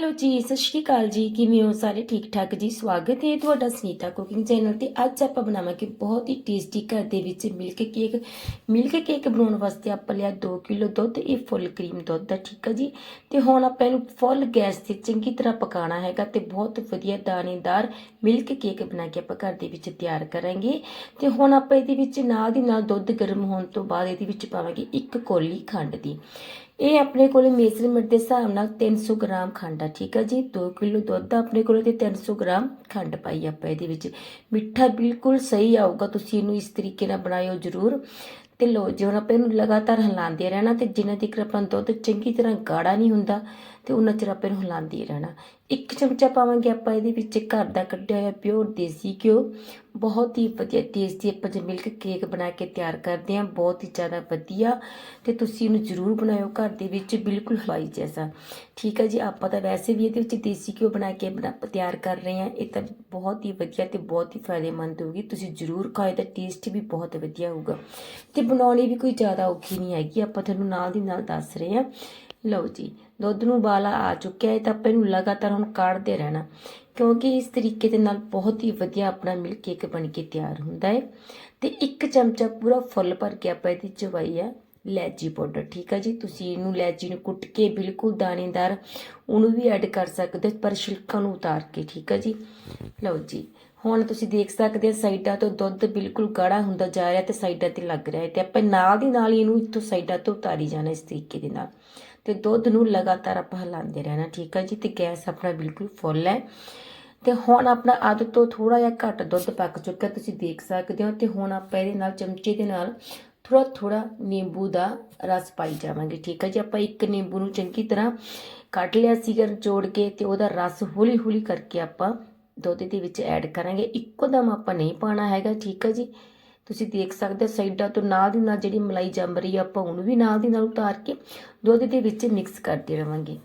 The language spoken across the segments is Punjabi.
ਹੈਲੋ ਜੀ, ਸਤਿ ਸ਼੍ਰੀ ਅਕਾਲ ਜੀ। ਕਿਵੇਂ ਹੋ ਸਾਰੇ? ਠੀਕ ਠਾਕ ਜੀ। ਸਵਾਗਤ ਹੈ ਤੁਹਾਡਾ ਸੁਨੀਤਾ ਕੁਕਿੰਗ ਚੈਨਲ ਤੇ। ਅੱਜ ਆਪਾਂ ਬਣਾਵਾਂਗੇ ਬਹੁਤ ਹੀ ਟੇਸਟੀ ਘਰ ਦੇ ਵਿੱਚ ਮਿਲਕ ਕੇਕ। ਮਿਲਕ ਕੇਕ ਬਣਾਉਣ ਵਾਸਤੇ ਆਪਾਂ ਲਿਆ 2 ਕਿਲੋ ਦੁੱਧ, ਇਹ ਫੁੱਲ ਕਰੀਮ ਦੁੱਧ ਦਾ, ਠੀਕ ਹੈ ਜੀ? ਤੇ ਹੁਣ ਆਪਾਂ ਇਹਨੂੰ ਫੁੱਲ ਗੈਸ ਤੇ ਚੰਗੀ ਤਰ੍ਹਾਂ ਪਕਾਉਣਾ ਹੈਗਾ ਤੇ ਬਹੁਤ ਵਧੀਆ ਦਾਣੇਦਾਰ ਮਿਲਕ ਕੇਕ ਬਣਾ ਕੇ ਆਪਾਂ ਘਰ ਦੇ ਵਿੱਚ ਤਿਆਰ ਕਰਾਂਗੇ। ਤੇ ਹੁਣ ਆਪਾਂ ਇਹਦੇ ਵਿੱਚ ਨਾਲ ਦੀ ਨਾਲ ਦੁੱਧ ਗਰਮ ਹੋਣ ਤੋਂ ਬਾਅਦ ਇਹਦੇ ਵਿੱਚ ਪਾਵਾਂਗੇ ਇੱਕ ਕੋਲੀ ਖੰਡ ਦੀ। ਇਹ ਆਪਣੇ ਕੋਲੇ ਮੇਜ਼ਰਮੈਂਟ ਦੇ ਹਿਸਾਬ ਨਾਲ 300 ਗ੍ਰਾਮ ਖੰਡ ਆ, ਠੀਕ ਆ ਜੀ? 2 ਕਿਲੋ ਦੁੱਧ ਆ ਆਪਣੇ ਕੋਲੇ ਤੇ 300 ਗ੍ਰਾਮ ਖੰਡ ਪਾਈ ਆਪਾਂ ਇਹਦੇ ਵਿੱਚ। ਮਿੱਠਾ ਬਿਲਕੁਲ ਸਹੀ ਆਊਗਾ, ਤੁਸੀਂ ਇਹਨੂੰ ਇਸ ਤਰੀਕੇ ਨਾਲ ਬਣਾਇਓ ਜ਼ਰੂਰ। ਤੇ ਲੋ ਜੀ, ਹੁਣ ਆਪਾਂ ਇਹਨੂੰ ਲਗਾਤਾਰ ਹਿਲਾਉਂਦੇ ਰਹਿਣਾ ਤੇ ਜਿੰਨਾ ਤੱਕ ਆਪਾਂ ਦੁੱਧ ਚੰਗੀ ਤਰ੍ਹਾਂ ਗਾੜਾ ਨਹੀਂ ਹੁੰਦਾ ਤੇ ਉਹਨਾਂ ਚਿਰ ਆਪਾਂ ਇਹਨੂੰ ਹਿਲਾਉਂਦੇ ਰਹਿਣਾ। ਇੱਕ ਚਮਚਾ ਪਾਵਾਂਗੇ ਆਪਾਂ ਇਹਦੇ ਵਿੱਚ, ਘਰ ਦਾ ਕੱਢਿਆ ਹੋਇਆ ਪਿਓਰ ਦੇਸੀ ਘਿਓ। ਬਹੁਤ ਹੀ ਵਧੀਆ ਟੇਸਟੀ ਆਪਾਂ ਜੇ ਮਿਲਕ ਕੇਕ ਬਣਾ ਕੇ ਤਿਆਰ ਕਰਦੇ ਹਾਂ, ਬਹੁਤ ਹੀ ਜ਼ਿਆਦਾ ਵਧੀਆ। ਤੇ ਤੁਸੀਂ ਇਹਨੂੰ ਜ਼ਰੂਰ ਬਣਾਇਓ ਘਰ ਦੇ ਵਿੱਚ, ਬਿਲਕੁਲ ਹਵਾਈ ਜੈਸਾ। ਠੀਕ ਹੈ ਜੀ, ਆਪਾਂ ਤਾਂ ਵੈਸੇ ਵੀ ਇਹਦੇ ਵਿੱਚ ਦੇਸੀ ਘਿਓ ਬਣਾ ਕੇ ਬਣਾ ਤਿਆਰ ਕਰ ਰਹੇ ਹਾਂ। ਇਹ ਤਾਂ ਬਹੁਤ ਹੀ ਵਧੀਆ ਤੇ ਬਹੁਤ ਹੀ ਫਾਇਦੇਮੰਦ ਹੋਊਗੀ। ਤੁਸੀਂ ਜ਼ਰੂਰ ਖਾਓ, ਇਹਦਾ ਟੇਸਟ ਵੀ ਬਹੁਤ ਵਧੀਆ ਹੋਊਗਾ। ਤੇ ਬਣਾਉਣੀ ਵੀ ਕੋਈ ਜ਼ਿਆਦਾ ਔਖੀ ਨਹੀਂ ਹੈਗੀ, ਆਪਾਂ ਤੁਹਾਨੂੰ ਨਾਲ ਦੀ ਨਾਲ ਦੱਸ ਰਹੇ ਹਾਂ। ਲਓ ਜੀ, ਦੁੱਧ ਨੂੰ ਉਬਾਲਾ ਆ ਚੁੱਕਿਆ ਹੈ ਤਾਂ ਆਪਾਂ ਇਹਨੂੰ ਲਗਾਤਾਰ ਹੁਣ ਕਾੜਦੇ ਰਹਿਣਾ, ਕਿਉਂਕਿ ਇਸ ਤਰੀਕੇ ਦੇ ਨਾਲ ਬਹੁਤ ਹੀ ਵਧੀਆ ਆਪਣਾ ਮਿਲਕ ਕੇਕ ਬਣ ਕੇ ਤਿਆਰ ਹੁੰਦਾ ਹੈ। ਤੇ ਇੱਕ ਚਮਚਾ ਪੂਰਾ ਫੁੱਲ ਭਰ ਕੇ ਆਪਾਂ ਇਹਦੀ ਚਵਾਈ ਹੈ ਲੈਚੀ ਪਾਊਡਰ, ਠੀਕ ਹੈ ਜੀ? ਤੁਸੀਂ ਇਹਨੂੰ ਲੈਚੀ ਨੂੰ ਕੁੱਟ ਕੇ ਬਿਲਕੁਲ ਦਾਣੇਦਾਰ ਉਹਨੂੰ ਵੀ ਐਡ ਕਰ ਸਕਦੇ ਹੋ, ਪਰ ਛਿਲਕਾ ਨੂੰ ਉਤਾਰ ਕੇ, ਠੀਕ ਹੈ ਜੀ? ਲਓ ਜੀ, ਹੁਣ ਤੁਸੀਂ ਦੇਖ ਸਕਦੇ ਹੋ ਸਾਈਡਾਂ ਤੋਂ ਦੁੱਧ ਬਿਲਕੁਲ ਗਾੜਾ ਹੁੰਦਾ ਜਾ ਰਿਹਾ ਤੇ ਸਾਈਡਾਂ ਤੇ ਲੱਗ ਰਿਹਾ ਹੈ ਤੇ ਆਪਾਂ ਨਾਲ ਦੀ ਨਾਲ ਹੀ ਇਹਨੂੰ ਇੱਥੋਂ ਸਾਈਡਾਂ ਤੋਂ ਉਤਾਰੀ ਜਾਣਾ ਇਸ ਤਰੀਕੇ ਦੇ ਨਾਲ। ਤੇ ਦੁੱਧ ਨੂੰ ਲਗਾਤਾਰ ਆਪਾਂ ਹਿਲਾਉਂਦੇ ਰਹਿਣਾ, ਠੀਕ ਹੈ ਜੀ? ਤੇ ਗੈਸ ਆਪਣਾ ਬਿਲਕੁਲ ਫੁੱਲ ਹੈ। ਤੇ ਹੁਣ ਆਪਣਾ ਅੱਧ ਤੋਂ ਥੋੜਾ ਜਿਹਾ ਘੱਟ ਦੁੱਧ ਪੱਕ ਚੁੱਕਾ ਤੁਸੀਂ ਦੇਖ ਸਕਦੇ ਹੋ। ਤੇ ਹੁਣ ਆਪਾਂ ਇਹਦੇ ਨਾਲ ਚਮਚੇ ਦੇ ਨਾਲ ਥੋੜਾ ਥੋੜਾ ਨਿੰਬੂ ਦਾ ਰਸ ਪਾਈ ਜਾਵਾਂਗੇ, ਠੀਕ ਹੈ ਜੀ? ਆਪਾਂ ਇੱਕ ਨਿੰਬੂ ਨੂੰ ਚੰਗੀ ਤਰ੍ਹਾਂ ਕੱਟ ਲਿਆ ਸੀਗਾ ਜੋੜ ਕੇ ਤੇ ਉਹਦਾ ਰਸ ਹੌਲੀ ਹੌਲੀ ਕਰਕੇ ਆਪਾਂ ਦੁੱਧ ਦੇ ਵਿੱਚ ਐਡ ਕਰਾਂਗੇ। ਇੱਕੋ ਦਮ ਆਪਾਂ ਨਹੀਂ ਪਾਣਾ ਹੈਗਾ, ਠੀਕ ਹੈ ਜੀ? ਤੁਸੀਂ ਦੇਖ ਸਕਦੇ ਹੋ ਸਾਈਡਾਂ ਤੋਂ ਨਾਲ ਦੀ ਨਾਲ ਜਿਹੜੀ ਮਲਾਈ ਜੰਮ ਰਹੀ ਆ, ਆਪਾਂ ਉਹਨੂੰ ਵੀ ਨਾਲ ਦੀ ਨਾਲ ਉਤਾਰ ਕੇ ਦੁੱਧ ਦੇ ਵਿੱਚ ਮਿਕਸ ਕਰਦੇ ਰਵਾਂਗੇ।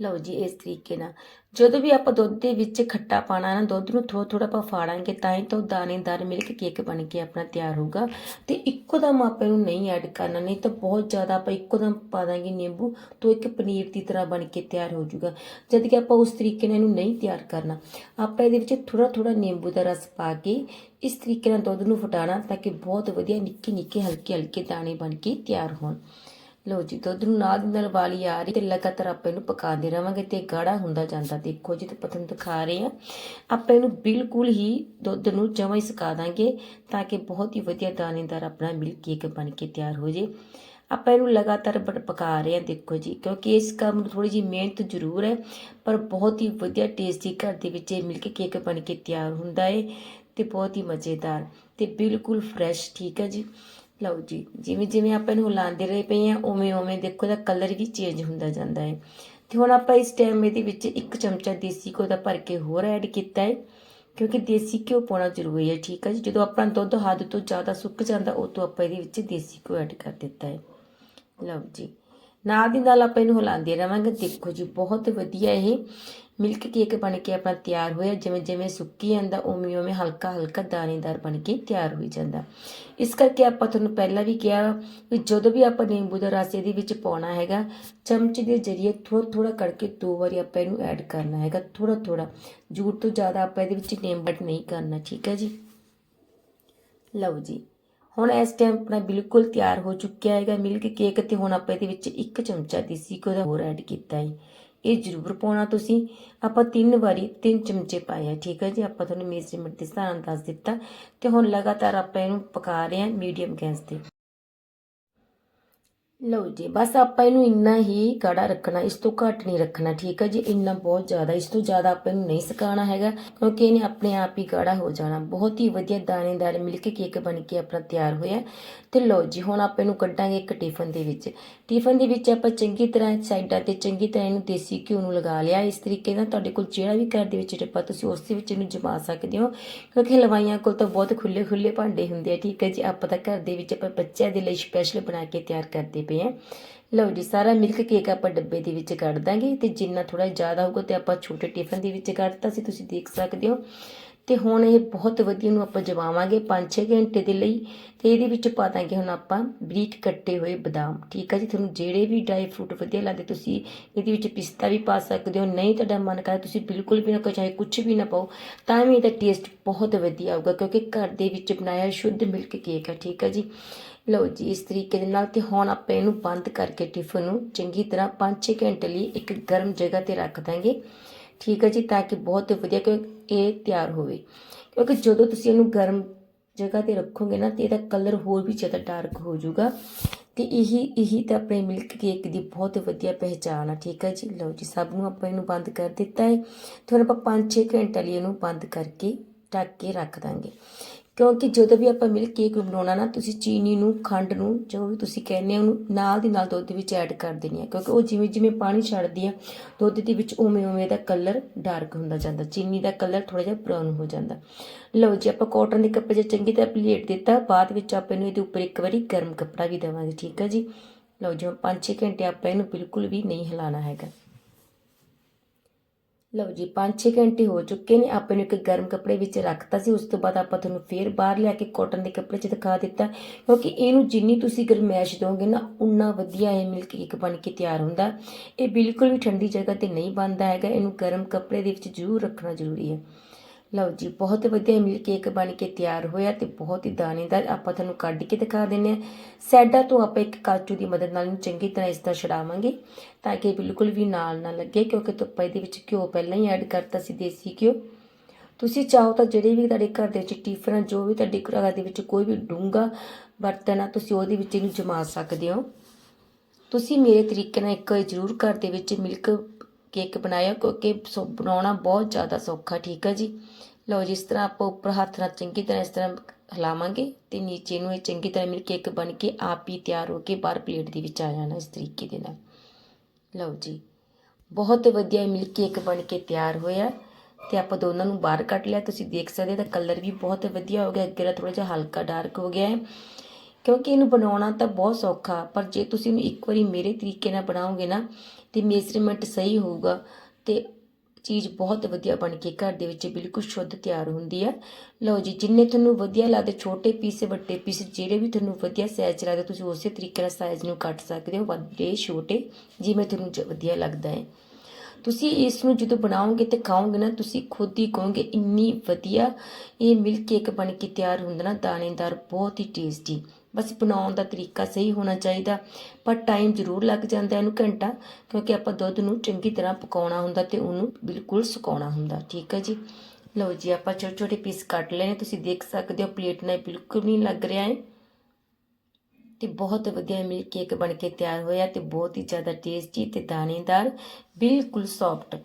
ਲਓ ਜੀ, ਇਸ ਤਰੀਕੇ ਨਾਲ। ਜਦੋਂ ਵੀ ਆਪਾਂ ਦੁੱਧ ਦੇ ਵਿੱਚ ਖੱਟਾ ਪਾਣਾ ਨਾ, ਦੁੱਧ ਨੂੰ ਥੋੜਾ ਥੋੜਾ ਆਪਾਂ ਫਾੜਾਂਗੇ ਤਾਂ ਹੀ ਤਾਂ ਦਾਣੇਦਾਰ ਮਿਲਕ ਕੇਕ ਬਣ ਕੇ ਆਪਣਾ ਤਿਆਰ ਹੋਊਗਾ। ਤੇ ਇੱਕੋ ਦਮ ਆਪਾਂ ਇਹਨੂੰ ਨਹੀਂ ਐਡ ਕਰਨਾ, ਨਹੀਂ ਤਾਂ ਬਹੁਤ ਜ਼ਿਆਦਾ ਆਪਾਂ ਇੱਕੋ ਦਮ ਪਾ ਦਾਂਗੇ ਨਿੰਬੂ, ਤੋਂ ਇੱਕ ਪਨੀਰ ਦੀ ਤਰ੍ਹਾਂ ਬਣ ਕੇ ਤਿਆਰ ਹੋ ਜਾਊਗਾ। ਜਦ ਕਿ ਆਪਾਂ ਉਸ ਤਰੀਕੇ ਨਾਲ ਇਹਨੂੰ ਨਹੀਂ ਤਿਆਰ ਕਰਨਾ। ਆਪਾਂ ਇਹਦੇ ਵਿੱਚ ਥੋੜਾ ਥੋੜਾ ਨਿੰਬੂ ਦਾ ਰਸ ਪਾ ਕੇ ਇਸ ਤਰੀਕੇ ਨਾਲ ਦੁੱਧ ਨੂੰ ਫਟਾਣਾ ਤਾਂ ਕਿ ਬਹੁਤ ਵਧੀਆ ਨਿੱਕੇ ਨਿੱਕੇ ਹਲਕੇ ਹਲਕੇ ਦਾਣੇ ਬਣ ਕੇ ਤਿਆਰ ਹੋਣ। ਲਓ ਜੀ, ਦੁੱਧ ਨੂੰ ਨਾਲ ਦੀ ਨਾਲ ਵਾਲੀ ਆ ਰਹੀ ਤੇ ਲਗਾਤਾਰ ਆਪਾਂ ਇਹਨੂੰ ਪਕਾਉਂਦੇ ਰਵਾਂਗੇ ਤੇ ਗਾੜਾ ਹੁੰਦਾ ਜਾਂਦਾ। ਦੇਖੋ ਜੀ, ਤੇ ਪਤਨ ਦਿਖਾ ਰਹੇ ਆ ਆਪਾਂ ਇਹਨੂੰ ਬਿਲਕੁਲ ਹੀ ਦੁੱਧ ਨੂੰ ਜਮਾਂ ਹੀ ਸੁਕਾ ਦਾਂਗੇ ਤਾਂ ਕਿ ਬਹੁਤ ਹੀ ਵਧੀਆ ਦਾਣੇਦਾਰ ਆਪਣਾ ਮਿਲਕ ਕੇਕ ਬਣ ਕੇ ਤਿਆਰ ਹੋ ਜੇ। ਆਪਾਂ ਇਹਨੂੰ ਲਗਾਤਾਰ ਬ- ਪਕਾ ਰਹੇ ਹਾਂ, ਦੇਖੋ ਜੀ, ਕਿਉਂਕਿ ਇਸ ਕੰਮ ਨੂੰ ਥੋੜੀ ਜੀ ਮਿਹਨਤ ਜ਼ਰੂਰ ਹੈ, ਪਰ ਬਹੁਤ ਹੀ ਵਧੀਆ ਟੇਸਟੀ ਘਰ ਦੇ ਵਿੱਚ ਇਹ ਮਿਲਕ ਕੇਕ ਬਣ ਕੇ ਤਿਆਰ ਹੁੰਦਾ ਹੈ ਤੇ ਬਹੁਤ ਹੀ ਮਜ਼ੇਦਾਰ ਤੇ ਬਿਲਕੁਲ ਫਰੈਸ਼, ਠੀਕ ਹੈ ਜੀ। ਲਓ ਜੀ, ਜਿਵੇਂ ਜਿਵੇਂ ਆਪਾਂ ਇਹਨੂੰ ਹਿਲਾਉਂਦੇ ਰਹੇ ਪਏ ਆ ਉਵੇਂ ਉਵੇਂ ਦੇਖੋ ਦਾ ਕਲਰ ਵੀ ਚੇਂਜ ਹੁੰਦਾ ਜਾਂਦਾ ਹੈ। ਤੇ ਹੁਣ ਆਪਾਂ ਇਸ ਟਾਈਮ ਇਹਦੇ ਵਿੱਚ ਇੱਕ ਚਮਚਾ ਦੇਸੀ ਘਿਓ ਦਾ ਭਰ ਕੇ ਹੋਰ ਐਡ ਕੀਤਾ ਹੈ, ਕਿਉਂਕਿ ਦੇਸੀ ਘਿਓ ਪਾਉਣਾ ਜ਼ਰੂਰੀ ਹੈ, ਠੀਕ ਹੈ ਜੀ। ਜਦੋਂ ਆਪਣਾ ਦੁੱਧ ਹੱਦ ਤੋਂ ਜ਼ਿਆਦਾ ਸੁੱਕ ਜਾਂਦਾ ਉਹ ਤੋਂ ਆਪਾਂ ਇਹਦੇ ਵਿੱਚ ਦੇਸੀ ਘਿਓ ਐਡ ਕਰ ਦਿੱਤਾ ਹੈ। ਲਓ ਜੀ। ਨਾਲ ਦੀ ਨਾਲ ਆਪਾਂ ਇਹਨੂੰ ਹਿਲਾਉਂਦੇ ਰਵਾਂਗੇ। ਦੇਖੋ ਜੀ, ਬਹੁਤ ਵਧੀਆ ਇਹ ਮਿਲਕ ਕੇਕ ਬਣ ਕੇ ਆਪਣਾ ਤਿਆਰ ਹੋਇਆ। ਜਿਵੇਂ ਜਿਵੇਂ ਸੁੱਕੀ ਜਾਂਦਾ, ਉਵੇਂ ਉਵੇਂ ਹਲਕਾ ਹਲਕਾ ਦਾਣੇਦਾਰ ਬਣ ਕੇ ਤਿਆਰ ਹੋਈ ਜਾਂਦਾ। ਇਸ ਕਰਕੇ ਆਪਾਂ ਤੁਹਾਨੂੰ ਪਹਿਲਾਂ ਵੀ ਕਿਹਾ ਵੀ ਜਦੋਂ ਵੀ ਆਪਾਂ ਨਿੰਬੂ ਦਾ ਰਸ ਇਹਦੇ ਵਿੱਚ ਪਾਉਣਾ ਹੈਗਾ, ਚਮਚ ਦੇ ਜ਼ਰੀਏ ਥੋੜਾ ਥੋੜਾ ਕਰਕੇ ਦੋ ਵਾਰੀ ਆਪਾਂ ਇਹਨੂੰ ਐਡ ਕਰਨਾ ਹੈਗਾ। ਥੋੜਾ ਥੋੜਾ ਜ਼ਰੂਰਤ ਤੋਂ ਜ਼ਿਆਦਾ ਆਪਾਂ ਇਹਦੇ ਵਿੱਚ ਨਿੰਬੂ ਨਹੀਂ ਕਰਨਾ, ਠੀਕ ਹੈ ਜੀ? ਲਓ ਜੀ। ਹੁਣ ਇਸ ਟਾਈਮ ਆਪਣਾ ਬਿਲਕੁਲ ਤਿਆਰ ਹੋ ਚੁੱਕਿਆ ਹੈਗਾ। ਮਿਲਕ ਕੇਕ ਤੇ ਹੁਣ ਆਪਾਂ ਇਹਦੇ ਵਿੱਚ ਇੱਕ ਚਮਚਾ ਦੇਸੀ ਘਿਓ ਦਾ ਹੋਰ ਐਡ ਕੀਤਾ ਹੈ। ਇਹ ਜ਼ਰੂਰ ਪਾਉਣਾ ਤੁਸੀਂ। ਆਪਾਂ ਤਿੰਨ ਵਾਰੀ ਤਿੰਨ ਚਮਚੇ ਪਾਏ ਆ, ਠੀਕ ਹੈ ਜੀ? ਆਪਾਂ ਤੁਹਾਨੂੰ ਮੇਜ਼ਰਮੈਂਟ ਦੇ ਹਿਸਾਬ ਨਾਲ ਦੱਸ ਦਿੱਤਾ। ਤੇ ਹੁਣ ਲਗਾਤਾਰ ਆਪਾਂ ਇਹਨੂੰ ਪਕਾ ਰਹੇ ਹਾਂ ਮੀਡੀਅਮ ਗੈਸ ਤੇ। ਲਓ ਜੀ, ਬਸ ਆਪਾਂ ਇਹਨੂੰ ਇੰਨਾ ਹੀ ਗਾੜਾ ਰੱਖਣਾ, ਇਸ ਤੋਂ ਘੱਟ ਨਹੀਂ ਰੱਖਣਾ, ਠੀਕ ਹੈ ਜੀ? ਇੰਨਾ ਬਹੁਤ ਜ਼ਿਆਦਾ, ਇਸ ਤੋਂ ਜ਼ਿਆਦਾ ਆਪਾਂ ਇਹਨੂੰ ਨਹੀਂ ਸੁਕਾਉਣਾ ਹੈਗਾ, ਕਿਉਂਕਿ ਇਹਨੇ ਆਪਣੇ ਆਪ ਹੀ ਗਾੜਾ ਹੋ ਜਾਣਾ। ਬਹੁਤ ਹੀ ਵਧੀਆ ਦਾਣੇਦਾਰ ਮਿਲਕ ਕੇਕ ਬਣ ਕੇ ਆਪਣਾ ਤਿਆਰ ਹੋਇਆ ਤੇ ਲਓ ਜੀ, ਹੁਣ ਆਪਾਂ ਇਹਨੂੰ ਕੱਢਾਂਗੇ ਇੱਕ ਟਿਫਨ ਦੇ ਵਿੱਚ। ਟਿਫਨ ਦੇ ਵਿੱਚ ਆਪਾਂ ਚੰਗੀ ਤਰ੍ਹਾਂ ਸਾਈਡਾਂ ਤੇ ਚੰਗੀ ਤਰ੍ਹਾਂ ਇਹਨੂੰ ਦੇਸੀ ਘਿਓ ਨੂੰ ਲਗਾ ਲਿਆ। ਇਸ ਤਰੀਕੇ ਨਾਲ ਤੁਹਾਡੇ ਕੋਲ ਜਿਹੜਾ ਵੀ ਘਰ ਦੇ ਵਿੱਚ ਟਿੱਪਾ ਤੁਸੀਂ ਉਸ ਦੇ ਵਿੱਚ ਇਹਨੂੰ ਜਮਾ ਸਕਦੇ ਹੋ, ਕਿਉਂਕਿ ਹਲਵਾਈਆਂ ਕੋਲ ਤਾਂ ਬਹੁਤ ਖੁੱਲੇ ਖੁੱਲੇ ਭਾਂਡੇ ਹੁੰਦੇ ਆ, ਠੀਕ ਹੈ ਜੀ? ਆਪਾਂ ਤਾਂ ਘਰ ਦੇ ਵਿੱਚ ਆਪਾਂ ਬੱਚਿਆਂ ਦੇ ਲਈ ਸਪੈਸ਼ਲ ਬਣਾ ਕੇ ਤਿਆਰ ਕਰਦੇ ਪਏ ਆ। ਲਓ ਜੀ, ਸਾਰਾ ਮਿਲਕ ਕੇਕ ਆਪਾਂ ਡੱਬੇ ਦੇ ਵਿੱਚ ਕੱਢ ਦਾਂਗੇ ਤੇ ਜਿੰਨਾ ਥੋੜਾ ਜ਼ਿਆਦਾ ਹੋਊਗਾ ਤੇ ਆਪਾਂ ਛੋਟੇ ਟਿਫਨ ਦੇ ਵਿੱਚ ਕੱਢਤਾ ਸੀ, ਤੁਸੀਂ ਦੇਖ ਸਕਦੇ ਹੋ। ਤੇ ਹੁਣ ਇਹ ਬਹੁਤ ਵਧੀਆ ਨੂੰ ਆਪਾਂ ਜਵਾਵਾਂਗੇ 5-6 ਘੰਟੇ ਦੇ ਲਈ ਤੇ ਇਹਦੇ ਵਿੱਚ ਪਾ ਦਾਂਗੇ ਹੁਣ ਆਪਾਂ ਬਰੀਕ ਕੱਟੇ ਹੋਏ ਬਦਾਮ। ਠੀਕ ਆ ਜੀ, ਤੁਹਾਨੂੰ ਜਿਹੜੇ ਵੀ ਡਰਾਈ ਫਰੂਟ ਵਧੀਆ ਲੱਗਦੇ, ਤੁਸੀਂ ਇਹਦੇ ਵਿੱਚ ਪਿਸਤਾ ਵੀ ਪਾ ਸਕਦੇ ਹੋ। ਨਹੀਂ ਤੁਹਾਡਾ ਮਨ ਕਰਦਾ ਤੁਸੀਂ ਬਿਲਕੁਲ ਵੀ ਨਾ ਕੋਈ ਚਾਹੇ ਕੁਝ ਵੀ ਨਾ ਪਾਓ, ਤਾਂ ਵੀ ਇਹਦਾ ਟੇਸਟ ਬਹੁਤ ਵਧੀਆ ਆਊਗਾ ਕਿਉਂਕਿ ਘਰ ਦੇ ਵਿੱਚ ਬਣਾਇਆ ਸ਼ੁੱਧ ਮਿਲਕ ਕੇਕ ਹੈ ਠੀਕ ਆ ਜੀ। ਲਓ ਜੀ, ਇਸ ਤਰੀਕੇ ਦੇ ਨਾਲ ਤੇ ਹੁਣ ਆਪਾਂ ਇਹਨੂੰ ਬੰਦ ਕਰਕੇ ਟਿਫਨ ਨੂੰ ਚੰਗੀ ਤਰ੍ਹਾਂ 5-6 ਘੰਟੇ ਲਈ ਇੱਕ ਗਰਮ ਜਗ੍ਹਾ ਤੇ ਰੱਖ ਦਾਂਗੇ। ਠੀਕ ਹੈ ਜੀ, ਤਾਂ ਕਿ ਬਹੁਤ ਵਧੀਆ ਕਿ ਇਹ ਤਿਆਰ ਹੋਵੇ। ਕਿਉਂਕਿ ਜਦੋਂ ਤੁਸੀਂ ਇਹਨੂੰ ਗਰਮ ਜਗ੍ਹਾ ਤੇ ਰੱਖੋਗੇ ਨਾ, ਤੇ ਇਹਦਾ ਕਲਰ ਹੋਰ ਵੀ ਜ਼ਿਆਦਾ ਡਾਰਕ ਹੋ ਜਾਊਗਾ। ਤੇ ਇਹੀ ਇਹੀ ਤਾਂ ਆਪਣੇ ਮਿਲਕ ਕੇਕ ਦੀ ਬਹੁਤ ਵਧੀਆ ਪਹਿਚਾਣ ਆ, ਠੀਕ ਹੈ ਜੀ? ਲਓ ਜੀ, ਸਭ ਨੂੰ ਆਪਾਂ ਇਹਨੂੰ ਬੰਦ ਕਰ ਦਿੱਤਾ ਹੈ। ਤੇ ਹੁਣ ਆਪਾਂ 5-6 ਘੰਟੇ ਲਈ ਇਹਨੂੰ ਬੰਦ ਕਰਕੇ ਢੱਕ ਕੇ ਰੱਖ ਦਾਂਗੇ। ਕਿਉਂਕਿ ਜਦੋਂ ਵੀ ਆਪਾਂ ਮਿਲਕ ਕੇਕ ਬਣਾਉਣਾ ਨਾ, ਤੁਸੀਂ ਚੀਨੀ ਨੂੰ, ਖੰਡ ਨੂੰ, ਜੋ ਵੀ ਤੁਸੀਂ ਕਹਿੰਦੇ ਹੋ ਉਹਨੂੰ ਨਾਲ ਦੀ ਨਾਲ ਦੁੱਧ ਵਿੱਚ ਐਡ ਕਰ ਦੇਣੀ ਹੈ ਕਿਉਂਕਿ ਉਹ ਜਿਵੇਂ ਜਿਵੇਂ ਪਾਣੀ ਛੱਡਦੀ ਆ, ਦੁੱਧ ਦੇ ਵਿੱਚ ਉਵੇਂ ਉਵੇਂ ਦਾ ਕਲਰ ਡਾਰਕ ਹੁੰਦਾ ਜਾਂਦਾ। ਚੀਨੀ ਦਾ ਕਲਰ ਥੋੜਾ ਜਿਹਾ ਬਰਾਊਨ ਹੋ ਜਾਂਦਾ। ਲਓ ਜੀ, ਆਪਾਂ ਕਾਟਨ ਦੇ ਕੱਪੜੇ 'ਚ ਚੰਗੀ ਤਰ੍ਹਾਂ ਪਲੇਟ ਦਿੱਤਾ, ਬਾਅਦ ਵਿੱਚ ਆਪਾਂ ਇਹਨੂੰ ਇਹਦੇ ਉੱਪਰ ਇੱਕ ਵਾਰੀ ਗਰਮ ਕੱਪੜਾ ਵੀ ਦੇਵਾਂਗੇ, ਠੀਕ ਹੈ ਜੀ? ਲਓ ਜੀ 5-6 ਘੰਟੇ ਆਪਾਂ ਇਹਨੂੰ ਬਿਲਕੁਲ ਵੀ ਨਹੀਂ ਹਿਲਾਣਾ ਹੈਗਾ। ਲਓ ਜੀ 5-6 ਘੰਟੇ ਹੋ ਚੁੱਕੇ ਨੇ, ਆਪਾਂ ਨੂੰ ਇੱਕ ਗਰਮ ਕੱਪੜੇ ਵਿੱਚ ਰੱਖਤਾ ਸੀ, ਉਸ ਤੋਂ ਬਾਅਦ ਆਪਾਂ ਤੁਹਾਨੂੰ ਫੇਰ ਬਾਹਰ ਲਿਆ ਕੇ ਕਾਟਨ ਦੇ ਕੱਪੜੇ 'ਚ ਦਿਖਾ ਦਿੱਤਾ, ਕਿਉਂਕਿ ਇਹਨੂੰ ਜਿੰਨੀ ਤੁਸੀਂ ਗਰਮੈਸ਼ ਦੋਗੇ ਨਾ, ਉਨਾ ਵਧੀਆ ਇਹ ਮਿਲਕ ਕੇਕ ਬਣ ਕੇ ਤਿਆਰ ਹੁੰਦਾ। ਇਹ ਬਿਲਕੁਲ ਵੀ ਠੰਡੀ ਜਗ੍ਹਾ ਤੇ ਨਹੀਂ ਬਣਦਾ ਹੈਗਾ, ਇਹਨੂੰ ਗਰਮ ਕੱਪੜੇ ਦੇ ਵਿੱਚ ਜ਼ਰੂਰ ਰੱਖਣਾ ਜ਼ਰੂਰੀ ਹੈ। ਲਓ ਜੀ, ਬਹੁਤ ਵਧੀਆ ਮਿਲਕ ਕੇਕ ਬਣ ਕੇ ਤਿਆਰ ਹੋਇਆ ਤੇ ਬਹੁਤ ਹੀ ਦਾਣੇਦਾਰ ਆਪਾਂ ਤੁਹਾਨੂੰ ਕੱਢ ਕੇ ਦਿਖਾ ਦਿੰਨੇ ਆ ਸਾਈਡਾਂ ਤੋਂ ਆਪਾਂ ਇੱਕ ਕਾਜੂ ਦੀ ਮਦਦ ਨਾਲ ਚੰਗੀ ਤਰ੍ਹਾਂ ਇਸ ਤਰ੍ਹਾਂ ਛਡਾਵਾਂਗੇ ਤਾਂ ਕਿ ਬਿਲਕੁਲ ਵੀ ਨਾਲ ਨਾ ਲੱਗੇ, ਕਿਉਂਕਿ ਆਪਾਂ ਇਹਦੇ ਵਿੱਚ ਘਿਓ ਪਹਿਲਾਂ ਹੀ ਐਡ ਕਰਤਾ ਸੀ ਦੇਸੀ ਘਿਓ। ਤੁਸੀਂ ਚਾਹੋ ਤਾਂ ਜਿਹੜੇ ਵੀ ਤੁਹਾਡੇ ਘਰ ਦੇ ਵਿੱਚ ਟਿਫਨ ਜੋ ਵੀ ਤੁਹਾਡੇ ਘਰ ਦੇ ਵਿੱਚ ਕੋਈ ਵੀ ਡੂੰਗਾ ਬਰਤਨ ਆ, ਤੁਸੀਂ ਉਹਦੇ ਵਿੱਚ ਇਹਨੂੰ ਜਮਾ ਸਕਦੇ ਹੋ। ਤੁਸੀਂ ਮੇਰੇ ਤਰੀਕੇ ਨਾਲ ਇੱਕ ਜ਼ਰੂਰ ਘਰ ਦੇ ਵਿੱਚ ਮਿਲਕ ਕੇਕ ਬਣਾਇਆ, ਕਿਉਂਕਿ ਸੋ, ਬਣਾਉਣਾ ਬਹੁਤ ਜ਼ਿਆਦਾ ਸੌਖਾ, ਠੀਕ ਹੈ ਜੀ? ਲਓ ਜਿਸ ਤਰ੍ਹਾਂ ਆਪਾਂ ਉੱਪਰ ਹੱਥ ਨਾਲ ਚੰਗੀ ਤਰ੍ਹਾਂ ਇਸ ਤਰ੍ਹਾਂ ਹਿਲਾਵਾਂਗੇ ਤੇ ਨੀਚੇ ਨੂੰ ਇਹ ਚੰਗੀ ਤਰ੍ਹਾਂ ਮਿਲ ਕੇਕ ਬਣ ਕੇ ਆਪ ਹੀ ਤਿਆਰ ਹੋ ਕੇ ਬਾਹਰ ਪਲੇਟ ਦੇ ਵਿੱਚ ਆ ਜਾਣਾ ਇਸ ਤਰੀਕੇ ਦੇ ਨਾਲ। ਲਓ ਜੀ, ਬਹੁਤ ਵਧੀਆ ਮਿਲ ਕੇਕ ਬਣ ਕੇ ਤਿਆਰ ਹੋਇਆ ਤੇ ਆਪਾਂ ਦੋਨਾਂ ਨੂੰ ਬਾਹਰ ਕੱਢ ਲਿਆ। ਤੁਸੀਂ ਦੇਖ ਸਕਦੇ ਦਾ ਕਲਰ ਵੀ ਬਹੁਤ ਵਧੀਆ ਹੋ ਗਿਆ, ਅੱਗੇ ਦਾ ਥੋੜਾ ਜਿਹਾ ਹਲਕਾ ਡਾਰਕ ਹੋ ਗਿਆ ਹੈ। ਕਿਉਂਕਿ ਇਹਨੂੰ ਬਣਾਉਣਾ ਤਾਂ ਬਹੁਤ ਸੌਖਾ, ਪਰ ਜੇ ਤੁਸੀਂ ਇਹਨੂੰ ਇੱਕ ਵਾਰੀ ਮੇਰੇ ਤਰੀਕੇ ਨਾਲ ਬਣਾਓਗੇ ਨਾ, ਤੇ ਮੇਜ਼ਰਮੈਂਟ ਸਹੀ ਹੋਊਗਾ ਤੇ ਚੀਜ਼ ਬਹੁਤ ਵਧੀਆ ਬਣ ਕੇ ਘਰ ਦੇ ਵਿੱਚ ਬਿਲਕੁਲ ਸ਼ੁੱਧ ਤਿਆਰ ਹੁੰਦੀ ਹੈ ਲਓ ਜੀ, ਜਿੰਨੇ ਤੁਹਾਨੂੰ ਵਧੀਆ ਲੱਗਦੇ, ਛੋਟੇ ਪੀਸ ਵੱਡੇ ਪੀਸ ਜਿਹੜੇ ਵੀ ਤੁਹਾਨੂੰ ਵਧੀਆ ਸਾਈਜ਼ ਲੱਗਦੇ, ਤੁਸੀਂ ਉਸੇ ਤਰੀਕੇ ਨਾਲ ਸਾਈਜ਼ ਨੂੰ ਕੱਟ ਸਕਦੇ ਹੋ ਵੱਡੇ ਛੋਟੇ, ਜਿਵੇਂ ਤੁਹਾਨੂੰ ਜ- ਵਧੀਆ ਲੱਗਦਾ ਹੈ। ਤੁਸੀਂ ਇਸ ਨੂੰ ਜਦੋਂ ਬਣਾਓਗੇ ਤੇ ਖਾਓਗੇ ਨਾ, ਤੁਸੀਂ ਖੁਦ ਹੀ ਕਹੋਗੇ, ਇੰਨੀ ਵਧੀਆ, ਇਹ ਮਿਲਕ ਕੇਕ ਬਣ ਕੇ ਤਿਆਰ ਹੁੰਦਾ ਨਾ, ਦਾਣੇਦਾਰ ਬਹੁਤ ਹੀ ਟੇਸਟੀ ਬਸ ਬਣਾਉਣ ਦਾ ਤਰੀਕਾ ਸਹੀ ਹੋਣਾ ਚਾਹੀਦਾ। ਪਰ ਟਾਈਮ ਜ਼ਰੂਰ ਲੱਗ ਜਾਂਦਾ ਇਹਨੂੰ ਘੰਟਾ, ਕਿਉਂਕਿ ਆਪਾਂ ਦੁੱਧ ਨੂੰ ਚੰਗੀ ਤਰ੍ਹਾਂ ਪਕਾਉਣਾ ਹੁੰਦਾ ਤੇ ਉਹਨੂੰ ਬਿਲਕੁਲ ਸੁਕਾਉਣਾ ਹੁੰਦਾ। ਠੀਕ ਹੈ ਜੀ? ਲਓ ਜੀ, ਆਪਾਂ ਛੋਟੇ ਛੋਟੇ ਪੀਸ ਕੱਟ ਲਏ ਤੁਸੀਂ ਦੇਖ ਸਕਦੇ ਹੋ ਪਲੇਟ ਨਾਲ ਬਿਲਕੁਲ ਨਹੀਂ ਲੱਗ ਰਿਹਾ ਹੈ ਤੇ ਬਹੁਤ ਵਧੀਆ ਮਿਲਕ ਕੇਕ ਬਣ ਕੇ ਤਿਆਰ ਹੋਇਆ ਤੇ ਬਹੁਤ ਹੀ ਜ਼ਿਆਦਾ ਟੇਸਟੀ ਤੇ ਦਾਣੇਦਾਰ, ਬਿਲਕੁਲ ਸੌਫਟ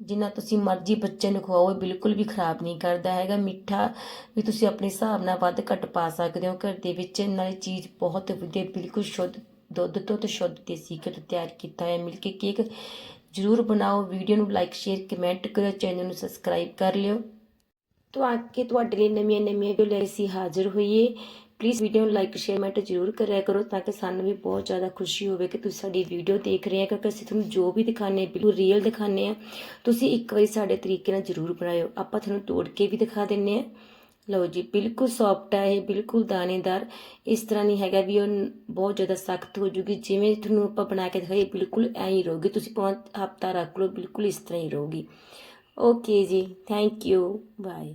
ਜਿੰਨਾ ਤੁਸੀਂ ਮਰਜ਼ੀ ਬੱਚੇ ਨੂੰ ਖਵਾਓ, ਇਹ ਬਿਲਕੁਲ ਵੀ ਖਰਾਬ ਨਹੀਂ ਕਰਦਾ ਹੈਗਾ। ਮਿੱਠਾ ਵੀ ਤੁਸੀਂ ਆਪਣੇ ਹਿਸਾਬ ਨਾਲ ਵੱਧ ਘੱਟ ਪਾ ਸਕਦੇ ਹੋ। ਘਰ ਦੇ ਵਿੱਚ ਨਾਲੇ ਚੀਜ਼ ਬਹੁਤ ਵਧੀਆ, ਬਿਲਕੁਲ ਸ਼ੁੱਧ, ਦੁੱਧ ਤੋਂ ਤੇ ਸ਼ੁੱਧ ਦੇਸੀ ਘਿਓ ਤਿਆਰ ਕੀਤਾ ਹੈ ਕੇ ਕੇਕ ਜਰੂਰ ਬਣਾਓ। ਵੀਡੀਓ ਨੂੰ ਲਾਈਕ ਸ਼ੇਅਰ ਕਮੈਂਟ ਕਰੋ ਚੈਨਲ ਨੂੰ ਸਬਸਕ੍ਰਾਈਬ ਕਰ ਲਿਓ। ਤਾਂ ਆ ਕੇ ਤੁਹਾਡੇ ਲਈ ਨਵੀਆਂ ਨਵੀਆਂ ਵੀਡੀਓ ਲੈ ਕੇ ਅਸੀਂ ਹਾਜ਼ਰ ਹੋਈਏ। ਪਲੀਜ਼ ਵੀਡੀਓ ਨੂੰ ਲਾਈਕ, ਸ਼ੇਅਰ ਮੈਂਟ ਜ਼ਰੂਰ ਕਰਿਆ ਕਰੋ ਤਾਂ ਕਿ ਸਾਨੂੰ ਵੀ ਬਹੁਤ ਜ਼ਿਆਦਾ ਖੁਸ਼ੀ ਹੋਵੇ ਕਿ ਤੁਸੀਂ ਸਾਡੀ ਵੀਡੀਓ ਦੇਖ ਰਹੇ ਹੋ ਕਿਉਂਕਿ ਅਸੀਂ ਤੁਹਾਨੂੰ ਜੋ ਵੀ ਦਿਖਾਣੇ ਬਿਲਕੁਲ ਰੀਅਲ ਦਿਖਾਣੇ ਆ ਤੁਸੀਂ ਇੱਕ ਵਾਰੀ ਸਾਡੇ ਤਰੀਕੇ ਨਾਲ ਜ਼ਰੂਰ ਬਣਾਇਓ। ਆਪਾਂ ਤੁਹਾਨੂੰ ਤੋੜ ਕੇ ਵੀ ਦਿਖਾ ਦਿੰਨੇ ਆ ਲਓ ਜੀ, ਬਿਲਕੁਲ ਸੌਫਟ ਹੈ ਇਹ, ਬਿਲਕੁਲ ਦਾਣੇਦਾਰ। ਇਸ ਤਰ੍ਹਾਂ ਨਹੀਂ ਹੈਗਾ ਵੀ ਉਹ ਬਹੁਤ ਜ਼ਿਆਦਾ ਸਖਤ ਹੋ ਜੂਗੀ। ਜਿਵੇਂ ਤੁਹਾਨੂੰ ਆਪਾਂ ਬਣਾ ਕੇ ਦਿਖਾਈ ਬਿਲਕੁਲ ਐਂ ਹੀ ਰਹੂਗੀ। ਤੁਸੀਂ ਭਾਵੇਂ ਹਫਤਾ ਰੱਖ ਲਓ, ਬਿਲਕੁਲ ਇਸ ਤਰ੍ਹਾਂ ਹੀ ਰਹੂਗੀ। ਓਕੇ ਜੀ ਥੈਂਕ ਯੂ ਬਾਏ